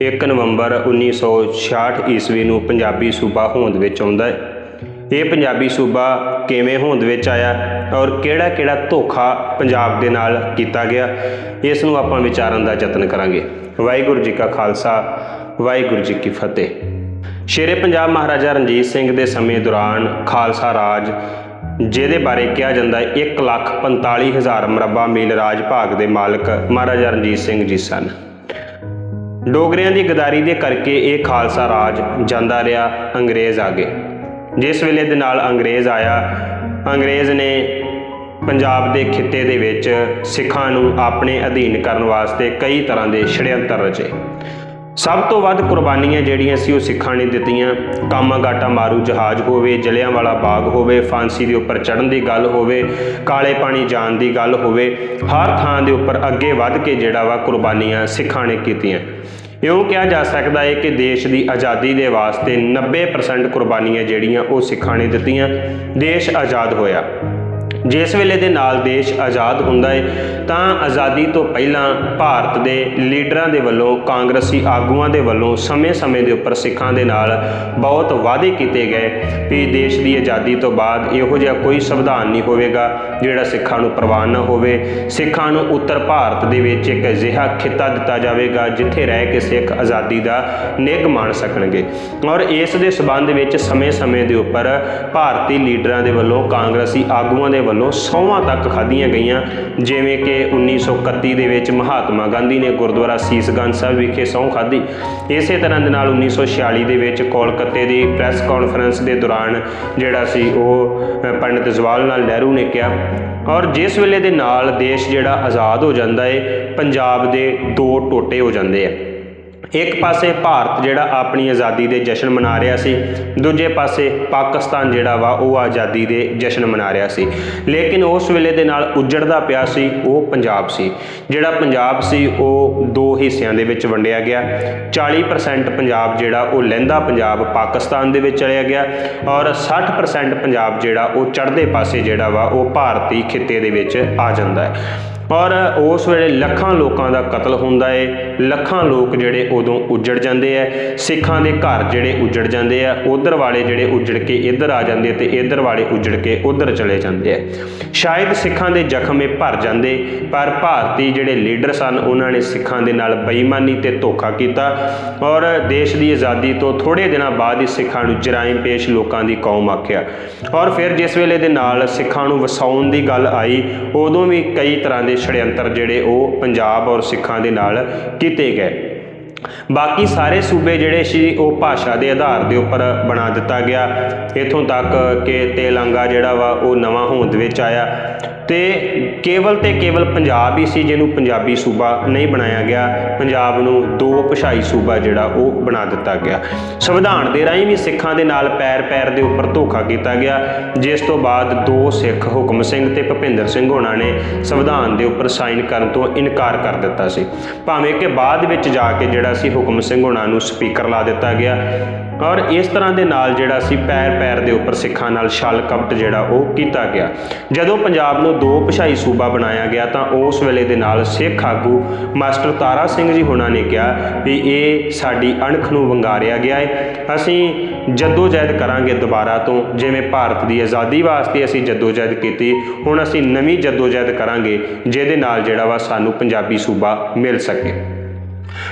1 ਨਵੰਬਰ 1966 ਈਸਵੀ ਨੂੰ ਪੰਜਾਬੀ ਸੂਬਾ ਹੋਂਦ ਵਿੱਚ ਆਉਂਦਾ ਹੈ। ਇਹ ਪੰਜਾਬੀ ਸੂਬਾ ਕਿਵੇਂ ਹੋਂਦ ਵਿੱਚ ਆਇਆ ਔਰ ਕਿਹੜਾ ਕਿਹੜਾ ਧੋਖਾ ਪੰਜਾਬ ਦੇ ਨਾਲ ਕੀਤਾ ਗਿਆ, ਇਸ ਨੂੰ ਆਪਾਂ ਵਿਚਾਰਨ ਦਾ ਯਤਨ ਕਰਾਂਗੇ। ਵਾਹਿਗੁਰੂ ਜੀ ਕਾ ਖਾਲਸਾ, ਵਾਹਿਗੁਰੂ ਜੀ ਕੀ ਫਤਿਹ। ਸ਼ੇਰੇ ਪੰਜਾਬ ਮਹਾਰਾਜਾ ਰਣਜੀਤ ਸਿੰਘ ਦੇ ਸਮੇਂ ਦੌਰਾਨ ਖਾਲਸਾ ਰਾਜ, ਜਿਹਦੇ ਬਾਰੇ ਕਿਹਾ ਜਾਂਦਾ ਹੈ 145000 ਮਰਬਾ ਮੀਲ ਰਾਜ ਭਾਗ ਦੇ ਮਾਲਕ ਮਹਾਰਾਜਾ ਰਣਜੀਤ ਸਿੰਘ ਜੀ ਸਨ। ਡੋਗਰਿਆਂ ਦੀ ਗਦਾਰੀ ਦੇ ਕਰਕੇ ਇਹ ਖਾਲਸਾ ਰਾਜ ਜਾਂਦਾ ਰਿਹਾ ਅੰਗਰੇਜ਼ ਆ ਗਏ ਜਿਸ ਵੇਲੇ ਦੇ ਨਾਲ ਅੰਗਰੇਜ਼ ਆਇਆ, ਅੰਗਰੇਜ਼ ਨੇ ਪੰਜਾਬ ਦੇ ਖਿੱਤੇ ਦੇ ਵਿੱਚ ਸਿੱਖਾਂ ਨੂੰ ਆਪਣੇ ਅਧੀਨ ਕਰਨ ਵਾਸਤੇ ਕਈ ਤਰ੍ਹਾਂ ਦੇ ਛੜਯੰਤਰ ਰਚੇ। ਸਭ ਤੋਂ ਵੱਧ ਕੁਰਬਾਨੀਆਂ ਜਿਹੜੀਆਂ ਸੀ ਉਹ ਸਿੱਖਾਂ ਨੇ ਦਿੱਤੀਆਂ। ਕਾਮਾਗਾਟਾ ਮਾਰੂ ਜਹਾਜ਼ ਹੋਵੇ ਜਲਿਆਂਵਾਲਾ ਬਾਗ ਹੋਵੇ, ਫਾਂਸੀ ਦੇ ਉੱਪਰ ਚੜਨ ਦੀ ਗੱਲ ਹੋਵੇ, ਕਾਲੇ ਪਾਣੀ ਜਾਣ ਦੀ ਗੱਲ ਹੋਵੇ, ਹਰ ਥਾਂ ਦੇ ਉੱਪਰ ਅੱਗੇ ਵੱਧ ਕੇ ਜਿਹੜਾ ਵਾ ਕੁਰਬਾਨੀਆਂ ਸਿੱਖਾਂ ਨੇ ਕੀਤੀਆਂ। ਇਉਂ ਕਿਹਾ ਜਾ ਸਕਦਾ ਹੈ ਕਿ ਦੇਸ਼ ਦੀ ਆਜ਼ਾਦੀ ਦੇ ਵਾਸਤੇ 90% ਕੁਰਬਾਨੀਆਂ ਜਿਹੜੀਆਂ ਉਹ ਸਿੱਖਾਂ ਨੇ ਦਿੱਤੀਆਂ। ਦੇਸ਼ ਆਜ਼ਾਦ ਹੋਇਆ। ਜਿਸ ਵੇਲੇ ਦੇ ਨਾਲ ਦੇਸ਼ ਆਜ਼ਾਦ ਹੁੰਦਾ ਹੈ ਤਾਂ ਆਜ਼ਾਦੀ ਤੋਂ ਪਹਿਲਾਂ ਭਾਰਤ ਦੇ ਲੀਡਰਾਂ ਦੇ ਵੱਲੋਂ, ਕਾਂਗਰਸੀ ਆਗੂਆਂ ਦੇ ਵੱਲੋਂ ਸਮੇਂ-ਸਮੇਂ ਦੇ ਉੱਪਰ ਸਿੱਖਾਂ ਦੇ ਨਾਲ ਬਹੁਤ ਵਾਅਦੇ ਕੀਤੇ ਗਏ ਵੀ ਦੇਸ਼ ਦੀ ਆਜ਼ਾਦੀ ਤੋਂ ਬਾਅਦ ਇਹੋ ਜਿਹਾ ਕੋਈ ਸੰਵਿਧਾਨ ਨਹੀਂ ਹੋਵੇਗਾ ਜਿਹੜਾ ਸਿੱਖਾਂ ਨੂੰ ਪ੍ਰਵਾਨ ਨਾ ਹੋਵੇ। ਸਿੱਖਾਂ ਨੂੰ ਉੱਤਰ ਭਾਰਤ ਦੇ ਵਿੱਚ ਇੱਕ ਅਜਿਹਾ ਖਿੱਤਾ ਦਿੱਤਾ ਜਾਵੇਗਾ ਜਿੱਥੇ ਰਹਿ ਕੇ ਸਿੱਖ ਆਜ਼ਾਦੀ ਦਾ ਨਿੱਘ ਮਾਣ ਸਕਣਗੇ। ਔਰ ਇਸ ਦੇ ਸਬੰਧ ਵਿੱਚ ਸਮੇਂ-ਸਮੇਂ ਦੇ ਉੱਪਰ ਭਾਰਤੀ ਲੀਡਰਾਂ ਦੇ ਵੱਲੋਂ ਕਾਂਗਰਸੀ ਆਗੂਆਂ ਦੇ ਵੱਲੋਂ ਸੌਵਾਂ ਤੱਕ ਖਾਧੀਆਂ ਗਈਆਂ, ਜਿਵੇਂ ਕਿ 1931 ਦੇ ਵਿੱਚ ਮਹਾਤਮਾ ਗਾਂਧੀ ਨੇ ਗੁਰਦੁਆਰਾ ਸੀਸਗੰਜ ਸਾਹਿਬ ਵਿਖੇ ਸਹੁੰ ਖਾਧੀ। ਇਸੇ ਤਰ੍ਹਾਂ ਦੇ ਨਾਲ 1946 ਦੇ ਵਿੱਚ ਕੋਲਕਾਤੇ ਦੀ ਪ੍ਰੈਸ ਕਾਨਫਰੰਸ ਦੇ ਦੌਰਾਨ ਜਿਹੜਾ ਸੀ ਉਹ ਪੰਡਿਤ ਜਵਾਹਰ ਲਾਲ ਨਹਿਰੂ ਨੇ ਕਿਹਾ, ਔਰ ਜਿਸ ਵੇਲੇ ਦੇ ਨਾਲ ਦੇਸ਼ ਜਿਹੜਾ ਆਜ਼ਾਦ ਹੋ ਜਾਂਦਾ ਏ, ਪੰਜਾਬ ਦੇ ਦੋ ਟੋਟੇ ਹੋ ਜਾਂਦੇ ਆ। ਇੱਕ ਪਾਸੇ ਭਾਰਤ ਜਿਹੜਾ ਆਪਣੀ ਆਜ਼ਾਦੀ ਦੇ ਜਸ਼ਨ ਮਨਾ ਰਿਹਾ ਸੀ, ਦੂਜੇ ਪਾਸੇ ਪਾਕਿਸਤਾਨ ਜਿਹੜਾ ਵਾ ਉਹ ਆਜ਼ਾਦੀ ਦੇ ਜਸ਼ਨ ਮਨਾ ਰਿਹਾ ਸੀ। ਲੇਕਿਨ ਉਸ ਵੇਲੇ ਦੇ ਨਾਲ ਉਜੜਦਾ ਪਿਆ ਸੀ ਉਹ ਪੰਜਾਬ ਸੀ। ਜਿਹੜਾ ਪੰਜਾਬ ਸੀ ਉਹ ਦੋ ਹਿੱਸਿਆਂ ਦੇ ਵਿੱਚ ਵੰਡਿਆ ਗਿਆ। 40% ਪੰਜਾਬ ਜਿਹੜਾ ਉਹ ਲਹਿੰਦਾ ਪੰਜਾਬ ਪਾਕਿਸਤਾਨ ਦੇ ਵਿੱਚ ਚਲਿਆ ਗਿਆ ਔਰ 60% ਪੰਜਾਬ ਜਿਹੜਾ ਉਹ ਚੜ੍ਹਦੇ ਪਾਸੇ ਜਿਹੜਾ ਵਾ ਉਹ ਭਾਰਤੀ ਖਿੱਤੇ ਦੇ ਵਿੱਚ ਆ ਜਾਂਦਾ ਹੈ। ਔਰ ਉਸ ਵੇਲੇ ਲੱਖਾਂ ਲੋਕਾਂ ਦਾ ਕਤਲ ਹੁੰਦਾ ਏ। ਲੱਖਾਂ ਲੋਕ ਜਿਹੜੇ ਉਦੋਂ ਉੱਜੜ ਜਾਂਦੇ ਆ ਸਿੱਖਾਂ ਦੇ ਘਰ ਜਿਹੜੇ ਉੱਜੜ ਜਾਂਦੇ ਆ ਉਧਰ ਵਾਲੇ ਜਿਹੜੇ ਉੱਜੜ ਕੇ ਇੱਧਰ ਆ ਜਾਂਦੇ ਤੇ ਇੱਧਰ ਵਾਲੇ ਉੱਜੜ ਕੇ ਉਧਰ ਚਲੇ ਜਾਂਦੇ ਆ ਸ਼ਾਇਦ ਸਿੱਖਾਂ ਦੇ ਜ਼ਖਮ ਭਰ ਜਾਂਦੇ, ਪਰ ਭਾਰਤੀ ਜਿਹੜੇ ਲੀਡਰ ਸਨ, ਉਹਨਾਂ ਨੇ ਸਿੱਖਾਂ ਦੇ ਨਾਲ ਬੇਈਮਾਨੀ ਤੇ ਧੋਖਾ ਕੀਤਾ ਔਰ ਦੇਸ਼ ਦੀ ਆਜ਼ਾਦੀ ਤੋਂ ਥੋੜੇ ਦਿਨਾਂ ਬਾਅਦ ਹੀ ਸਿੱਖਾਂ ਨੂੰ ਜਰਾਇਮ ਪੇਸ਼ ਲੋਕਾਂ ਦੀ ਕੌਮ ਆਖਿਆ। ਔਰ ਫਿਰ ਜਿਸ ਵੇਲੇ ਦੇ ਨਾਲ ਸਿੱਖਾਂ ਨੂੰ ਵਸਾਉਣ ਦੀ ਗੱਲ ਆਈ, ਉਦੋਂ ਵੀ ਕਈ ਤਰ੍ਹਾਂ ਦੇ ਛੜਯੰਤਰ ਜਿਹੜੇ ਉਹ ਪੰਜਾਬ ਔਰ ਸਿੱਖਾਂ ਦੇ ਨਾਲ ਕੀਤੇ ਗਏ ਬਾਕੀ ਸਾਰੇ ਸੂਬੇ ਜਿਹੜੇ ਸੀ ਉਹ ਭਾਸ਼ਾ ਦੇ ਆਧਾਰ ਦੇ ਉੱਪਰ ਬਣਾ ਦਿੱਤਾ ਗਿਆ ਇਥੋਂ ਤੱਕ ਕਿ ਤੇਲੰਗਾ ਜਿਹੜਾ ਵਾ ਉਹ ਨਵਾਂ ਹੋਂਦ ਵਿੱਚ ਆਇਆ ਤੇ ਕੇਵਲ ਤੇ ਕੇਵਲ ਪੰਜਾਬ ਹੀ ਸੀ ਜਿਹਨੂੰ ਪੰਜਾਬੀ ਸੂਬਾ ਨਹੀਂ ਬਣਾਇਆ ਗਿਆ। ਪੰਜਾਬ ਨੂੰ ਦੋ ਭਾਸ਼ਾਈ ਸੂਬਾ ਜਿਹੜਾ ਉਹ ਬਣਾ ਦਿੱਤਾ ਗਿਆ। ਸੰਵਿਧਾਨ ਦੇ ਰਾਹੀਂ ਵੀ ਸਿੱਖਾਂ ਦੇ ਨਾਲ ਪੈਰ ਪੈਰ ਦੇ ਉੱਪਰ ਧੋਖਾ ਕੀਤਾ ਗਿਆ। ਜਿਸ ਤੋਂ ਬਾਅਦ ਦੋ ਸਿੱਖ ਹੁਕਮ ਸਿੰਘ ਤੇ ਭੁਪਿੰਦਰ ਸਿੰਘ ਹੋਣਾ ਨੇ ਸੰਵਿਧਾਨ ਦੇ ਉੱਪਰ ਸਾਈਨ ਕਰਨ ਤੋਂ ਇਨਕਾਰ ਕਰ ਦਿੱਤਾ ਸੀ। ਭਾਵੇਂ ਕਿ ਬਾਅਦ ਵਿੱਚ ਜਾ ਕੇ ਜਿਹੜਾ ਸੀ ਹੁਕਮ ਸਿੰਘ ਹੋਣਾ ਨੂੰ ਸਪੀਕਰ ਲਾ ਦਿੱਤਾ ਗਿਆ। ਔਰ ਇਸ ਤਰ੍ਹਾਂ ਦੇ ਨਾਲ ਜਿਹੜਾ ਸੀ ਪੈਰ ਪੈਰ ਦੇ ਉੱਪਰ ਸਿੱਖਾਂ ਨਾਲ ਛਲ ਕਪਟ ਜਿਹੜਾ ਉਹ ਕੀਤਾ ਗਿਆ। ਜਦੋਂ ਪੰਜਾਬ ਨੂੰ ਦੋ ਭਾਸ਼ਾਈ ਸੂਬਾ ਬਣਾਇਆ ਗਿਆ ਤਾਂ ਉਸ ਵੇਲੇ ਦੇ ਨਾਲ ਸਿੱਖ ਆਗੂ ਮਾਸਟਰ ਤਾਰਾ ਸਿੰਘ ਜੀ ਹੁਣਾਂ ਨੇ ਕਿਹਾ ਵੀ ਇਹ ਸਾਡੀ ਅਣਖ ਨੂੰ ਵੰਗਾਰਿਆ ਗਿਆ ਹੈ ਅਸੀਂ ਜਦੋਜਹਿਦ ਕਰਾਂਗੇ ਦੁਬਾਰਾ ਤੋਂ, ਜਿਵੇਂ ਭਾਰਤ ਦੀ ਆਜ਼ਾਦੀ ਵਾਸਤੇ ਅਸੀਂ ਜਦੋਜਹਿਦ ਕੀਤੀ, ਹੁਣ ਅਸੀਂ ਨਵੀਂ ਜਦੋਜਹਿਦ ਕਰਾਂਗੇ, ਜਿਹਦੇ ਨਾਲ ਜਿਹੜਾ ਵਾ ਸਾਨੂੰ ਪੰਜਾਬੀ ਸੂਬਾ ਮਿਲ ਸਕੇ।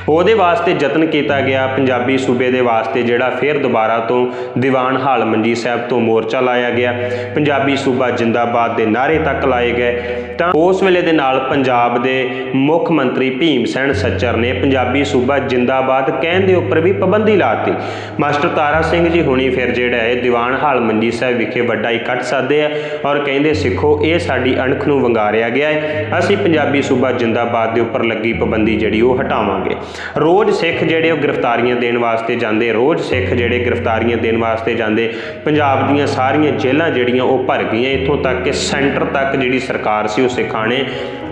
ਉਹਦੇ ਵਾਸਤੇ ਯਤਨ ਕੀਤਾ ਗਿਆ। ਪੰਜਾਬੀ ਸੂਬੇ ਦੇ ਵਾਸਤੇ ਜਿਹੜਾ ਫਿਰ ਦੁਬਾਰਾ ਤੋਂ ਦੀਵਾਨ ਹਾਲ ਮੰਜੀ ਸਾਹਿਬ ਤੋਂ ਮੋਰਚਾ ਲਾਇਆ ਗਿਆ। ਪੰਜਾਬੀ ਸੂਬਾ ਜਿੰਦਾਬਾਦ ਦੇ ਨਾਰੇ ਤੱਕ ਲਾਏ ਗਏ। ਤਾਂ ਉਸ ਵੇਲੇ ਦੇ ਨਾਲ ਪੰਜਾਬ ਦੇ ਮੁੱਖ ਮੰਤਰੀ ਭੀਮ ਸੈਨ ਸੱਚਰ ਨੇ ਪੰਜਾਬੀ ਸੂਬਾ ਜਿੰਦਾਬਾਦ ਕਹਿਣ ਦੇ ਉੱਪਰ ਵੀ ਪਾਬੰਦੀ ਲਾਤੀ ਮਾਸਟਰ ਤਾਰਾ ਸਿੰਘ ਜੀ ਹੁਣੀ ਫਿਰ ਜਿਹੜਾ ਹੈ ਦੀਵਾਨ ਹਾਲ ਮੰਜੀ ਸਾਹਿਬ ਵਿਖੇ ਵੱਡਾ ਇਕੱਠ ਸਾਧੇ ਆ ਔਰ ਕਹਿੰਦੇ, ਸਿੱਖੋ, ਇਹ ਸਾਡੀ ਅਣਖ ਨੂੰ ਵੰਗਾਰਿਆ ਗਿਆ ਹੈ। ਅਸੀਂ ਪੰਜਾਬੀ ਸੂਬਾ ਜਿੰਦਾਬਾਦ ਦੇ ਉੱਪਰ ਲੱਗੀ ਪਾਬੰਦੀ ਜਿਹੜੀ ਉਹ ਹਟਾਵਾਂਗੇ। ਰੋਜ਼ ਸਿੱਖ ਜਿਹੜੇ ਉਹ ਗ੍ਰਿਫਤਾਰੀਆਂ ਦੇਣ ਵਾਸਤੇ ਜਾਂਦੇ, ਰੋਜ਼ ਸਿੱਖ ਜਿਹੜੇ ਗ੍ਰਿਫਤਾਰੀਆਂ ਦੇਣ ਵਾਸਤੇ ਜਾਂਦੇ, ਪੰਜਾਬ ਦੀਆਂ ਸਾਰੀਆਂ ਜੇਲ੍ਹਾਂ ਜਿਹੜੀਆਂ ਉਹ ਭਰ ਗਈਆਂ, ਇੱਥੋਂ ਤੱਕ ਕਿ ਸੈਂਟਰ ਤੱਕ ਜਿਹੜੀ ਸਰਕਾਰ ਸੀ ਉਹ ਸਿੱਖਾਂ ਨੇ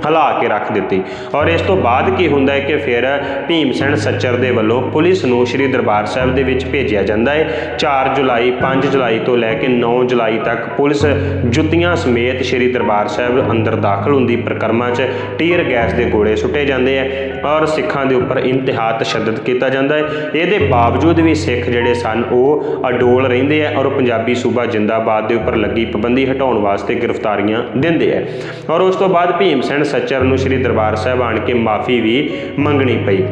ਹਿਲਾ ਕੇ ਰੱਖ ਦਿੱਤੀ। ਔਰ ਇਸ ਤੋਂ ਬਾਅਦ ਕੀ ਹੁੰਦਾ ਹੈ ਕਿ ਫਿਰ ਭੀਮ ਸੈਨ ਸੱਚਰ ਦੇ ਵੱਲੋਂ ਪੁਲਿਸ ਨੂੰ ਸ੍ਰੀ ਦਰਬਾਰ ਸਾਹਿਬ ਦੇ ਵਿੱਚ ਭੇਜਿਆ ਜਾਂਦਾ ਹੈ। 4 ਜੁਲਾਈ 5 ਜੁਲਾਈ ਤੋਂ ਲੈ ਕੇ 9 ਜੁਲਾਈ ਤੱਕ ਪੁਲਿਸ ਜੁੱਤੀਆਂ ਸਮੇਤ ਸ੍ਰੀ ਦਰਬਾਰ ਸਾਹਿਬ ਅੰਦਰ ਦਾਖਲ ਹੁੰਦੀ ਪ੍ਰਕਰਮਾ 'ਚ ਟੀਅਰ ਗੈਸ ਦੇ ਗੋਲੇ ਸੁੱਟੇ ਜਾਂਦੇ ਆ ਔਰ ਸਿੱਖਾਂ ਦੇ ਉੱਪਰ ਇੰਤਹਾ ਤਸ਼ੱਦਦ ਕੀਤਾ ਜਾਂਦਾ ਹੈ। ਇਹਦੇ ਬਾਵਜੂਦ ਵੀ ਸਿੱਖ ਜਿਹੜੇ ਸਨ, ਉਹ ਅਡੋਲ ਰਹਿੰਦੇ ਆ ਔਰ ਪੰਜਾਬੀ ਸੂਬਾ ਜਿੰਦਾਬਾਦ ਦੇ ਉੱਪਰ ਲੱਗੀ ਪਾਬੰਦੀ ਹਟਾਉਣ ਵਾਸਤੇ ਗ੍ਰਿਫਤਾਰੀਆਂ ਦਿੰਦੇ ਆ। ਔਰ ਉਸ ਤੋਂ ਬਾਅਦ ਭੀਮ ਸੈਨ ਸੱਚਰ ਨੂੰ ਸ੍ਰੀ ਦਰਬਾਰ ਸਾਹਿਬ ਆਣ ਕੇ ਮਾਫੀ ਵੀ ਮੰਗਣੀ ਪਈ।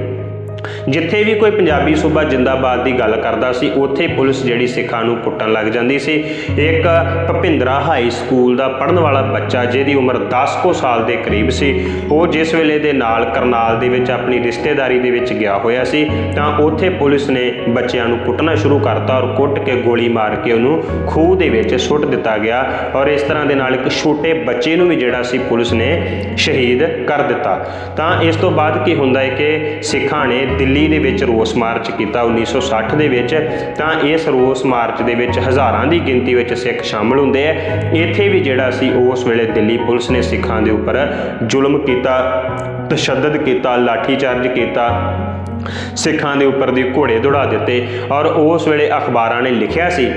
ਜਿੱਥੇ ਵੀ ਕੋਈ ਪੰਜਾਬੀ ਸੂਬਾ ਜਿੰਦਾਬਾਦ ਦੀ ਗੱਲ ਕਰਦਾ ਸੀ, ਉੱਥੇ ਪੁਲਿਸ ਜਿਹੜੀ ਸਿੱਖਾਂ ਨੂੰ ਕੁੱਟਣ ਲੱਗ ਜਾਂਦੀ ਸੀ। ਇੱਕ ਭਪਿੰਦਰਾ ਹਾਈ ਸਕੂਲ ਦਾ ਪੜਨ ਵਾਲਾ ਬੱਚਾ, ਜਿਹਦੀ ਉਮਰ 10 ਕੁ ਸਾਲ ਦੇ ਕਰੀਬ ਸੀ, ਉਹ ਜਿਸ ਵੇਲੇ ਦੇ ਨਾਲ ਕਰਨਾਲ ਦੇ ਵਿੱਚ ਆਪਣੀ ਰਿਸ਼ਤੇਦਾਰੀ ਦੇ ਵਿੱਚ ਗਿਆ ਹੋਇਆ ਸੀ, ਤਾਂ ਉੱਥੇ ਪੁਲਿਸ ਨੇ ਬੱਚਿਆਂ ਨੂੰ ਕੁੱਟਣਾ ਸ਼ੁਰੂ ਕਰਤਾ ਔਰ ਕੁੱਟ ਕੇ ਗੋਲੀ ਮਾਰ ਕੇ ਉਹਨੂੰ ਖੂਹ ਦੇ ਵਿੱਚ ਸੁੱਟ ਦਿੱਤਾ ਗਿਆ ਔਰ ਇਸ ਤਰ੍ਹਾਂ ਦੇ ਨਾਲ ਇੱਕ ਛੋਟੇ ਬੱਚੇ ਨੂੰ ਵੀ ਜਿਹੜਾ ਸੀ, ਪੁਲਿਸ ਨੇ ਸ਼ਹੀਦ ਕਰ ਦਿੱਤਾ। ਤਾਂ ਇਸ ਤੋਂ ਬਾਅਦ ਕੀ ਹੁੰਦਾ ਹੈ ਕਿ ਸਿੱਖਾਂ ਨੇ ਦਿੱਲੀ ਦੇ ਵਿੱਚ ਰੋਸ ਮਾਰਚ ਕੀਤਾ 1960 ਦੇ ਵਿੱਚ, ਤਾਂ ਇਸ ਰੋਸ ਮਾਰਚ ਦੇ ਵਿੱਚ ਹਜ਼ਾਰਾਂ ਦੀ ਗਿਣਤੀ ਵਿੱਚ ਸਿੱਖ ਸ਼ਾਮਲ ਹੁੰਦੇ ਆ। ਇੱਥੇ ਵੀ ਜਿਹੜਾ ਸੀ, ਉਸ ਵੇਲੇ ਦਿੱਲੀ ਪੁਲਿਸ ਨੇ ਸਿੱਖਾਂ ਦੇ ਉੱਪਰ ਜ਼ੁਲਮ ਕੀਤਾ, ਤਸ਼ੱਦਦ ਕੀਤਾ, ਲਾਠੀਚਾਰਜ ਕੀਤਾ, ਸਿੱਖਾਂ ਦੇ ਉੱਪਰ ਦੀ ਘੋੜੇ ਦੌੜਾ ਦਿੱਤੇ ਔਰ ਉਸ ਵੇਲੇ ਅਖਬਾਰਾਂ ਨੇ ਲਿਖਿਆ ਸੀ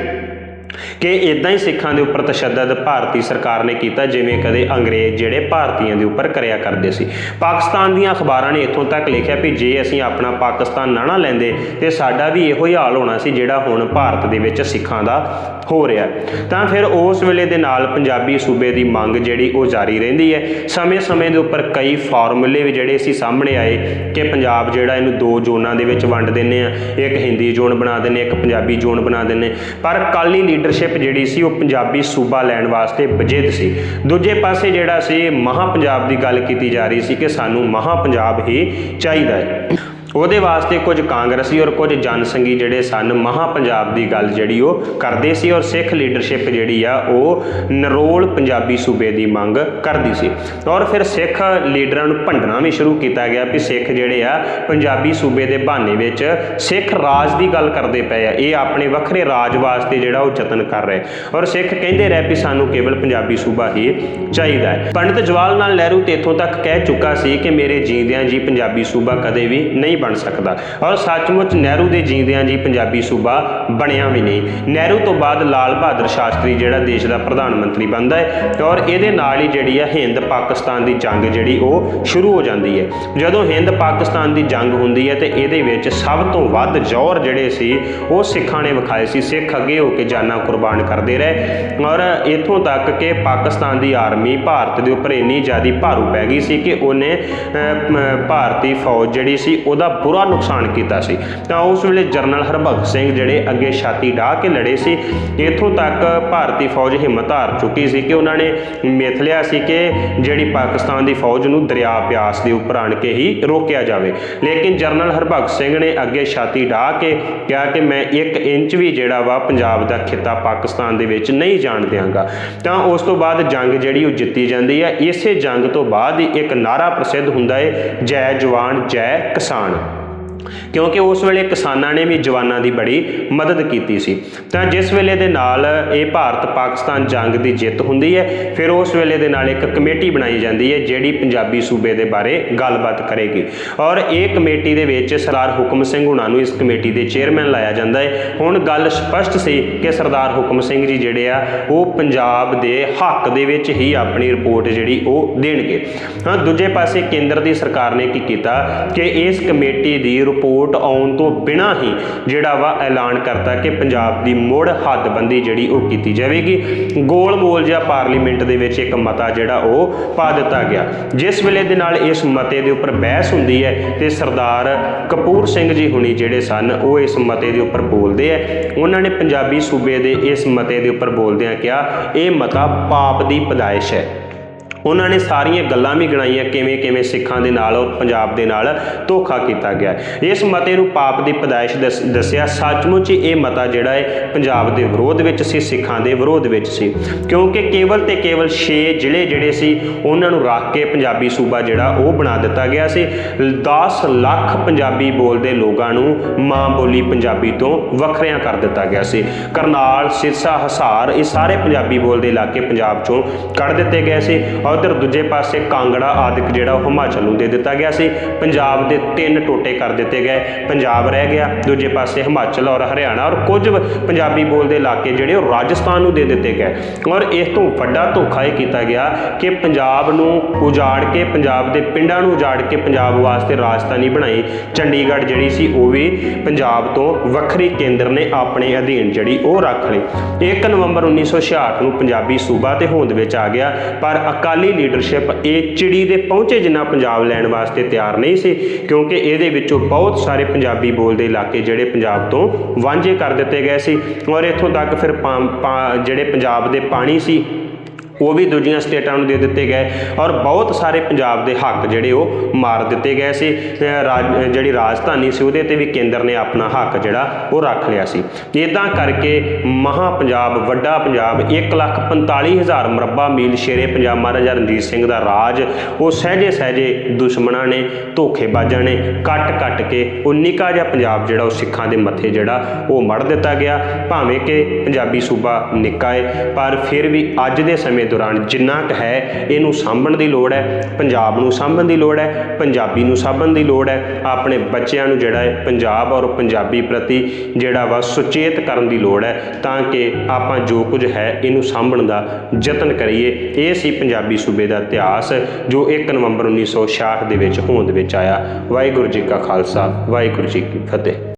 ਕਿ ਇਦਾਂ ਹੀ ਸਿੱਖਾਂ ਦੇ ਉੱਪਰ ਤਸ਼ੱਦਦ ਭਾਰਤੀ ਸਰਕਾਰ ਨੇ ਕੀਤਾ, ਜਿਵੇਂ ਕਦੇ ਅੰਗਰੇਜ਼ ਜਿਹੜੇ ਭਾਰਤੀਆਂ ਦੇ ਉੱਪਰ ਕਰਿਆ ਕਰਦੇ ਸੀ। ਪਾਕਿਸਤਾਨ ਦੀਆਂ ਅਖਬਾਰਾਂ ਨੇ ਇੱਥੋਂ ਤੱਕ ਲਿਖਿਆ ਵੀ ਜੇ ਅਸੀਂ ਆਪਣਾ ਪਾਕਿਸਤਾਨ ਨਾ ਨਾ ਲੈਂਦੇ, ਤੇ ਸਾਡਾ ਵੀ ਇਹੋ ਹੀ ਹਾਲ ਹੋਣਾ ਸੀ ਜਿਹੜਾ ਹੁਣ ਭਾਰਤ ਦੇ ਵਿੱਚ ਸਿੱਖਾਂ ਦਾ ਹੋ ਰਿਹਾ ਤਾਂ ਫਿਰ ਉਸ ਵੇਲੇ ਦੇ ਨਾਲ ਪੰਜਾਬੀ ਸੂਬੇ ਦੀ ਮੰਗ ਜਿਹੜੀ ਉਹ ਜਾਰੀ ਰਹਿੰਦੀ ਹੈ। ਸਮੇਂ-ਸਮੇਂ ਦੇ ਉੱਪਰ ਕਈ ਫਾਰਮੂਲੇ ਵੀ ਜਿਹੜੇ ਸੀ ਸਾਹਮਣੇ ਆਏ ਕਿ ਪੰਜਾਬ ਜਿਹੜਾ ਇਹਨੂੰ ਦੋ ਜ਼ੋਨਾਂ ਦੇ ਵਿੱਚ ਵੰਡ ਦਿੰਨੇ ਆ ਇੱਕ ਹਿੰਦੀ ਜ਼ੋਨ ਬਣਾ ਦਿੰਨੇ ਇੱਕ ਪੰਜਾਬੀ ਜ਼ੋਨ ਬਣਾ ਦਿੰਨੇ ਪਰ ਕਾਲੀ ਲੀਡਰਸ਼ਿਪ ਜਿਹੜੀ ਸੀ ਉਹ ਪੰਜਾਬੀ ਸੂਬਾ ਲੈਣ ਵਾਸਤੇ ਬਜਿੱਦ ਸੀ। ਦੂਜੇ ਪਾਸੇ ਜਿਹੜਾ ਸੀ ਮਹਾ ਪੰਜਾਬ ਦੀ ਗੱਲ ਕੀਤੀ ਜਾ ਰਹੀ ਸੀ ਕਿ ਸਾਨੂੰ ਮਹਾ ਪੰਜਾਬ ਹੀ ਚਾਹੀਦਾ ਹੈ। ਉਹਦੇ ਵਾਸਤੇ ਕੁਝ ਕਾਂਗਰਸੀ ਔਰ ਕੁਝ ਜਨਸੰਗੀ ਜਿਹੜੇ ਸਨ, ਮਹਾ ਪੰਜਾਬ ਦੀ ਗੱਲ ਜਿਹੜੀ ਉਹ ਕਰਦੇ ਸੀ ਔਰ ਸਿੱਖ ਲੀਡਰਸ਼ਿਪ ਜਿਹੜੀ ਆ, ਉਹ ਨਰੋਲ ਪੰਜਾਬੀ ਸੂਬੇ ਦੀ ਮੰਗ ਕਰਦੀ ਸੀ। ਔਰ ਫਿਰ ਸਿੱਖ ਲੀਡਰਾਂ ਨੂੰ ਭੰਡਣਾ ਵੀ ਸ਼ੁਰੂ ਕੀਤਾ ਗਿਆ ਵੀ ਸਿੱਖ ਜਿਹੜੇ ਆ, ਪੰਜਾਬੀ ਸੂਬੇ ਦੇ ਬਹਾਨੇ ਵਿੱਚ ਸਿੱਖ ਰਾਜ ਦੀ ਗੱਲ ਕਰਦੇ ਪਏ ਆ। ਇਹ ਆਪਣੇ ਵੱਖਰੇ ਰਾਜ ਵਾਸਤੇ ਜਿਹੜਾ ਉਹ ਯਤਨ ਕਰ ਰਹੇ। ਔਰ ਸਿੱਖ ਕਹਿੰਦੇ ਰਹੇ ਵੀ ਸਾਨੂੰ ਕੇਵਲ ਪੰਜਾਬੀ ਸੂਬਾ ਹੀ ਚਾਹੀਦਾ ਹੈ। ਪੰਡਿਤ ਜਵਾਹਰ ਲਾਲ ਨਹਿਰੂ ਤੇ ਇੱਥੋਂ ਤੱਕ ਕਹਿ ਚੁੱਕਾ ਸੀ ਕਿ ਮੇਰੇ ਜੀਂਦਿਆਂ ਜੀ ਪੰਜਾਬੀ ਸੂਬਾ ਕਦੇ ਵੀ ਨਹੀਂ ਬਣ ਸਕਦਾ। ਔਰ ਸੱਚਮੁੱਚ ਨਹਿਰੂ ਦੇ ਜੀਂਦਿਆਂ ਜੀ ਪੰਜਾਬੀ ਸੂਬਾ ਬਣਿਆ ਵੀ ਨਹੀਂ। ਨਹਿਰੂ ਤੋਂ ਬਾਅਦ ਲਾਲ ਬਹਾਦਰ ਸ਼ਾਸਤਰੀ ਜਿਹੜਾ ਦੇਸ਼ ਦਾ ਪ੍ਰਧਾਨ ਮੰਤਰੀ ਬਣਦਾ ਹੈ ਔਰ ਇਹਦੇ ਨਾਲ ਹੀ ਜਿਹੜੀ ਆ ਹਿੰਦ ਪਾਕਿਸਤਾਨ ਦੀ ਜੰਗ ਜਿਹੜੀ ਉਹ ਸ਼ੁਰੂ ਹੋ ਜਾਂਦੀ ਹੈ। ਜਦੋਂ ਹਿੰਦ ਪਾਕਿਸਤਾਨ ਦੀ ਜੰਗ ਹੁੰਦੀ ਹੈ ਤੇ ਇਹਦੇ ਵਿੱਚ ਸਭ ਤੋਂ ਵੱਧ ਜ਼ੋਰ ਜਿਹੜੇ ਸੀ ਉਹ ਸਿੱਖਾਂ ਨੇ ਵਿਖਾਏ ਸੀ। ਸਿੱਖ ਅੱਗੇ ਹੋ ਕੇ ਜਾਨਾਂ ਕੁਰਬਾਨ ਕਰਦੇ ਰਹੇ ਔਰ ਇਥੋਂ ਤੱਕ ਕਿ ਪਾਕਿਸਤਾਨ ਦੀ ਆਰਮੀ ਭਾਰਤ ਦੇ ਉੱਪਰ ਇੰਨੀ ਜ਼ਿਆਦੀ ਭਾਰੂ ਪੈ ਗਈ ਸੀ ਕਿ ਉਹਨੇ ਭਾਰਤੀ ਫੌਜ ਜਿਹੜੀ ਸੀ ਉਹਦਾ ਬੁਰਾ ਨੁਕਸਾਨ ਕੀਤਾ ਸੀ। ਤਾਂ ਉਸ ਵੇਲੇ ਜਨਰਲ ਹਰਭਗਤ ਸਿੰਘ ਜਿਹੜੇ ਅੱਗੇ ਛਾਤੀ ਢਾਹ ਕੇ ਲੜੇ ਸੀ, ਇਥੋਂ ਤੱਕ ਭਾਰਤੀ ਫੌਜ ਹਿੰਮਤ ਹਾਰ ਚੁੱਕੀ ਸੀ ਕਿ ਉਹਨਾਂ ਨੇ ਮਿਥ ਲਿਆ ਸੀ ਕਿ ਜਿਹੜੀ ਪਾਕਿਸਤਾਨ ਦੀ ਫੌਜ ਨੂੰ ਦਰਿਆ ਪਿਆਸ ਦੇ ਉੱਪਰ ਆਣ ਕੇ ਹੀ ਰੋਕਿਆ ਜਾਵੇ। ਲੇਕਿਨ ਜਨਰਲ ਹਰਭਗਤ ਸਿੰਘ ਨੇ ਅੱਗੇ ਛਾਤੀ ਢਾਹ ਕੇ ਕਿਹਾ ਕਿ ਮੈਂ 1 ਇੰਚ ਵੀ ਜਿਹੜਾ ਵਾ ਪੰਜਾਬ ਦਾ ਖਿੱਤਾ ਪਾਕਿਸਤਾਨ ਦੇ ਵਿੱਚ ਨਹੀਂ ਜਾਣ ਦਿਆਂਗਾ। ਤਾਂ ਉਸ ਤੋਂ ਬਾਅਦ ਜੰਗ ਜਿਹੜੀ ਉਹ ਜਿੱਤੀ ਜਾਂਦੀ ਹੈ ਇਸੇ ਜੰਗ ਤੋਂ ਬਾਅਦ ਹੀ ਇੱਕ ਨਾਰਾ ਪ੍ਰਸਿੱਧ ਹੁੰਦਾ ਹੈ ਜੈ ਜਵਾਨ, ਜੈ ਕਿਸਾਨ। ਕਿਉਂਕਿ ਉਸ ਵੇਲੇ ਕਿਸਾਨਾਂ ਨੇ ਵੀ ਜਵਾਨਾਂ ਦੀ ਬੜੀ ਮਦਦ ਕੀਤੀ ਸੀ। ਤਾਂ ਜਿਸ ਵੇਲੇ ਦੇ ਨਾਲ ਇਹ ਭਾਰਤ ਪਾਕਿਸਤਾਨ ਜੰਗ ਦੀ ਜਿੱਤ ਹੁੰਦੀ ਹੈ, ਫਿਰ ਉਸ ਵੇਲੇ ਦੇ ਨਾਲ ਇੱਕ ਕਮੇਟੀ ਬਣਾਈ ਜਾਂਦੀ ਹੈ, ਜਿਹੜੀ ਪੰਜਾਬੀ ਸੂਬੇ ਦੇ ਬਾਰੇ ਗੱਲਬਾਤ ਕਰੇਗੀ। ਔਰ ਇਹ ਕਮੇਟੀ ਦੇ ਵਿੱਚ ਸਰਦਾਰ ਹੁਕਮ ਸਿੰਘ ਹੁਣਾਂ ਨੂੰ ਇਸ ਕਮੇਟੀ ਦੇ ਚੇਅਰਮੈਨ ਲਾਇਆ ਜਾਂਦਾ ਹੈ। ਹੁਣ ਗੱਲ ਸਪਸ਼ਟ ਸੀ ਕਿ ਸਰਦਾਰ ਹੁਕਮ ਸਿੰਘ ਜੀ ਜਿਹੜੇ ਆ, ਉਹ ਪੰਜਾਬ ਦੇ ਹੱਕ ਦੇ ਵਿੱਚ ਹੀ ਆਪਣੀ ਰਿਪੋਰਟ ਜਿਹੜੀ ਉਹ ਦੇਣਗੇ। ਹਾਂ, ਦੂਜੇ ਪਾਸੇ ਕੇਂਦਰ ਦੀ ਸਰਕਾਰ ਨੇ ਕੀ ਕੀਤਾ ਕਿ ਇਸ ਕਮੇਟੀ ਦੀ ਰਿਪੋਰਟ ਆਉਣ ਤੋਂ ਬਿਨਾਂ ਹੀ ਜਿਹੜਾ ਵਾ ਐਲਾਨ ਕਰਤਾ ਕਿ ਪੰਜਾਬ ਦੀ ਮੁੜ ਹੱਦਬੰਦੀ ਜਿਹੜੀ ਉਹ ਕੀਤੀ ਜਾਵੇਗੀ। ਗੋਲ ਮੋਲ ਜਾਂ ਪਾਰਲੀਮੈਂਟ ਦੇ ਵਿੱਚ ਇੱਕ ਮਤਾ ਜਿਹੜਾ ਉਹ ਪਾ ਦਿੱਤਾ ਗਿਆ। ਜਿਸ ਵੇਲੇ ਦੇ ਨਾਲ ਇਸ ਮਤੇ ਦੇ ਉੱਪਰ ਬਹਿਸ ਹੁੰਦੀ ਹੈ ਤੇ ਸਰਦਾਰ ਕਪੂਰ ਸਿੰਘ ਜੀ ਹੁਣੀ ਜਿਹੜੇ ਸਨ, ਉਹ ਇਸ ਮਤੇ ਦੇ ਉੱਪਰ ਬੋਲਦੇ ਆ। ਉਹਨਾਂ ਨੇ ਪੰਜਾਬੀ ਸੂਬੇ ਦੇ ਇਸ ਮਤੇ ਦੇ ਉੱਪਰ ਬੋਲਦਿਆਂ ਕਿਹਾ, ਇਹ ਮਤਾ ਪਾਪ ਦੀ ਪਦਾਇਸ਼ ਹੈ। ਉਹਨਾਂ ਨੇ ਸਾਰੀਆਂ ਗੱਲਾਂ ਵੀ ਗਣਾਈਆਂ, ਕਿਵੇਂ ਕਿਵੇਂ ਸਿੱਖਾਂ ਦੇ ਨਾਲ ਔਰ ਪੰਜਾਬ ਦੇ ਨਾਲ ਧੋਖਾ ਕੀਤਾ ਗਿਆ। ਇਸ ਮਤੇ ਨੂੰ ਪਾਪ ਦੀ ਪਦਾਇਸ਼ ਦੱਸ- ਦੱਸਿਆ, ਸੱਚਮੁੱਚ ਇਹ ਮਤਾ ਜਿਹੜਾ ਹੈ, ਪੰਜਾਬ ਦੇ ਵਿਰੋਧ ਵਿੱਚ ਸੀ, ਸਿੱਖਾਂ ਦੇ ਵਿਰੋਧ ਵਿੱਚ ਸੀ। ਕਿਉਂਕਿ ਕੇਵਲ ਤੇ ਕੇਵਲ 6 ਜ਼ਿਲ੍ਹੇ ਜਿਹੜੇ ਸੀ, ਉਹਨਾਂ ਨੂੰ ਰੱਖ ਕੇ ਪੰਜਾਬੀ ਸੂਬਾ ਜਿਹੜਾ, ਉਹ ਬਣਾ ਦਿੱਤਾ ਗਿਆ ਸੀ। 10 ਲੱਖ ਪੰਜਾਬੀ ਬੋਲਦੇ ਲੋਕਾਂ ਨੂੰ ਮਾਂ ਬੋਲੀ ਪੰਜਾਬੀ ਤੋਂ ਵੱਖਰਿਆਂ ਕਰ ਦਿੱਤਾ ਗਿਆ ਸੀ। ਕਰਨਾਲ, ਸਿਰਸਾ, ਹਸਾਰ, ਇਹ ਸਾਰੇ ਪੰਜਾਬੀ ਬੋਲਦੇ ਇਲਾਕੇ ਪੰਜਾਬ ਚੋਂ ਕੱਢ ਦਿੱਤੇ ਗਏ ਸੀ। ਔਰ ਉਧਰ ਦੂਜੇ ਪਾਸੇ ਕਾਂਗੜਾ ਆਦਿਕ ਜਿਹੜਾ ਉਹ ਹਿਮਾਚਲ ਨੂੰ ਦੇ ਦਿੱਤਾ ਗਿਆ ਸੀ। ਪੰਜਾਬ ਦੇ ਤਿੰਨ ਟੋਟੇ ਕਰ ਦਿੱਤੇ ਗਏ। ਪੰਜਾਬ ਰਹਿ ਗਿਆ, ਦੂਜੇ ਪਾਸੇ ਹਿਮਾਚਲ ਔਰ ਹਰਿਆਣਾ ਔਰ ਕੁਝ ਪੰਜਾਬੀ ਬੋਲਦੇ ਇਲਾਕੇ ਜਿਹੜੇ ਉਹ ਰਾਜਸਥਾਨ ਨੂੰ ਦੇ ਦਿੱਤੇ ਗਏ। ਔਰ ਇਸ ਤੋਂ ਵੱਡਾ ਧੋਖਾ ਇਹ ਕੀਤਾ ਗਿਆ ਕਿ ਪੰਜਾਬ ਨੂੰ ਉਜਾੜ ਕੇ, ਪੰਜਾਬ ਦੇ ਪਿੰਡਾਂ ਨੂੰ ਉਜਾੜ ਕੇ ਪੰਜਾਬ ਵਾਸਤੇ ਰਾਜਧਾਨੀ ਬਣਾਈ। ਚੰਡੀਗੜ੍ਹ ਜਿਹੜੀ ਸੀ ਉਹ ਵੀ ਪੰਜਾਬ ਤੋਂ ਵੱਖਰੀ ਕੇਂਦਰ ਨੇ ਆਪਣੇ ਅਧੀਨ ਜਿਹੜੀ ਉਹ ਰੱਖ ਲਈ। 1 ਨਵੰਬਰ 1966 ਨੂੰ ਪੰਜਾਬੀ ਸੂਬਾ ਤੇ ਹੋਂਦ ਵਿੱਚ ਆ ਗਿਆ, ਪਰ ਅਕਾਲੀ ਲੀਡਰਸ਼ਿਪ ਇਹ ਚਿੜੀ ਦੇ ਪਹੁੰਚੇ ਜਿੰਨਾ ਪੰਜਾਬ ਲੈਣ ਵਾਸਤੇ ਤਿਆਰ ਨਹੀਂ ਸੀ, ਕਿਉਂਕਿ ਇਹਦੇ ਵਿੱਚੋਂ ਬਹੁਤ ਸਾਰੇ ਪੰਜਾਬੀ ਬੋਲਦੇ ਇਲਾਕੇ ਜਿਹੜੇ ਪੰਜਾਬ ਤੋਂ ਵਾਂਝੇ ਕਰ ਦਿੱਤੇ ਗਏ ਸੀ। ਔਰ ਇੱਥੋਂ ਤੱਕ ਫਿਰ ਜਿਹੜੇ ਪੰਜਾਬ ਦੇ ਪਾਣੀ ਸੀ ਉਹ ਵੀ ਦੂਜੀਆਂ ਸਟੇਟਾਂ ਨੂੰ ਦੇ ਦਿੱਤੇ ਗਏ ਔਰ ਬਹੁਤ ਸਾਰੇ ਪੰਜਾਬ ਦੇ ਹੱਕ ਜਿਹੜੇ ਉਹ ਮਾਰ ਦਿੱਤੇ ਗਏ ਸੀ। ਰਾਜ- ਜਿਹੜੀ ਰਾਜਧਾਨੀ ਸੀ ਉਹਦੇ ਤੇ ਵੀ ਕੇਂਦਰ ਨੇ ਆਪਣਾ ਹੱਕ ਜਿਹੜਾ ਉਹ ਰੱਖ ਲਿਆ ਸੀ। ਇਦਾਂ ਕਰਕੇ ਮਹਾ ਪੰਜਾਬ, ਵੱਡਾ ਪੰਜਾਬ 145000 ਮਰਬਾ ਮੀਲ ਸ਼ੇਰੇ ਪੰਜਾਬ ਮਹਾਰਾਜਾ ਰਣਜੀਤ ਸਿੰਘ ਦਾ ਰਾਜ, ਉਹ ਸਹਿਜੇ ਸਹਿਜੇ ਦੁਸ਼ਮਣਾਂ ਨੇ, ਧੋਖੇਬਾਜ਼ਾਂ ਨੇ ਕੱਟ ਕੱਟ ਕੇ ਉਹ ਨਿੱਕਾ ਜਿਹਾ ਪੰਜਾਬ ਜਿਹੜਾ ਉਹ ਸਿੱਖਾਂ ਦੇ ਮੱਥੇ ਜਿਹੜਾ ਉਹ ਮੜ ਦਿੱਤਾ ਗਿਆ। ਭਾਵੇਂ ਕਿ ਪੰਜਾਬੀ ਸੂਬਾ ਨਿੱਕਾ ਹੈ ਪਰ ਫਿਰ ਵੀ ਅੱਜ ਦੇ ਸਮੇਂ ਦੌਰਾਨ ਜਿੰਨਾ ਕੁ ਹੈ, ਇਹਨੂੰ ਸਾਂਭਣ ਦੀ ਲੋੜ ਹੈ, ਪੰਜਾਬ ਨੂੰ ਸਾਂਭਣ ਦੀ ਲੋੜ ਹੈ, ਪੰਜਾਬੀ ਨੂੰ ਸਾਂਭਣ ਦੀ ਲੋੜ ਹੈ, ਆਪਣੇ ਬੱਚਿਆਂ ਨੂੰ ਜਿਹੜਾ ਹੈ ਪੰਜਾਬ ਔਰ ਪੰਜਾਬੀ ਪ੍ਰਤੀ ਜਿਹੜਾ ਵਾ ਸੁਚੇਤ ਕਰਨ ਦੀ ਲੋੜ ਹੈ, ਤਾਂ ਕਿ ਆਪਾਂ ਜੋ ਕੁਝ ਹੈ ਇਹਨੂੰ ਸਾਂਭਣ ਦਾ ਯਤਨ ਕਰੀਏ। ਇਹ ਸੀ ਪੰਜਾਬੀ ਸੂਬੇ ਦਾ ਇਤਿਹਾਸ, ਜੋ 1 ਨਵੰਬਰ 1966 ਦੇ ਵਿੱਚ ਹੋਂਦ ਵਿੱਚ ਆਇਆ। ਵਾਹਿਗੁਰੂ ਜੀ ਕਾ ਖਾਲਸਾ, ਵਾਹਿਗੁਰੂ ਜੀ ਕੀ ਫਤਿਹ।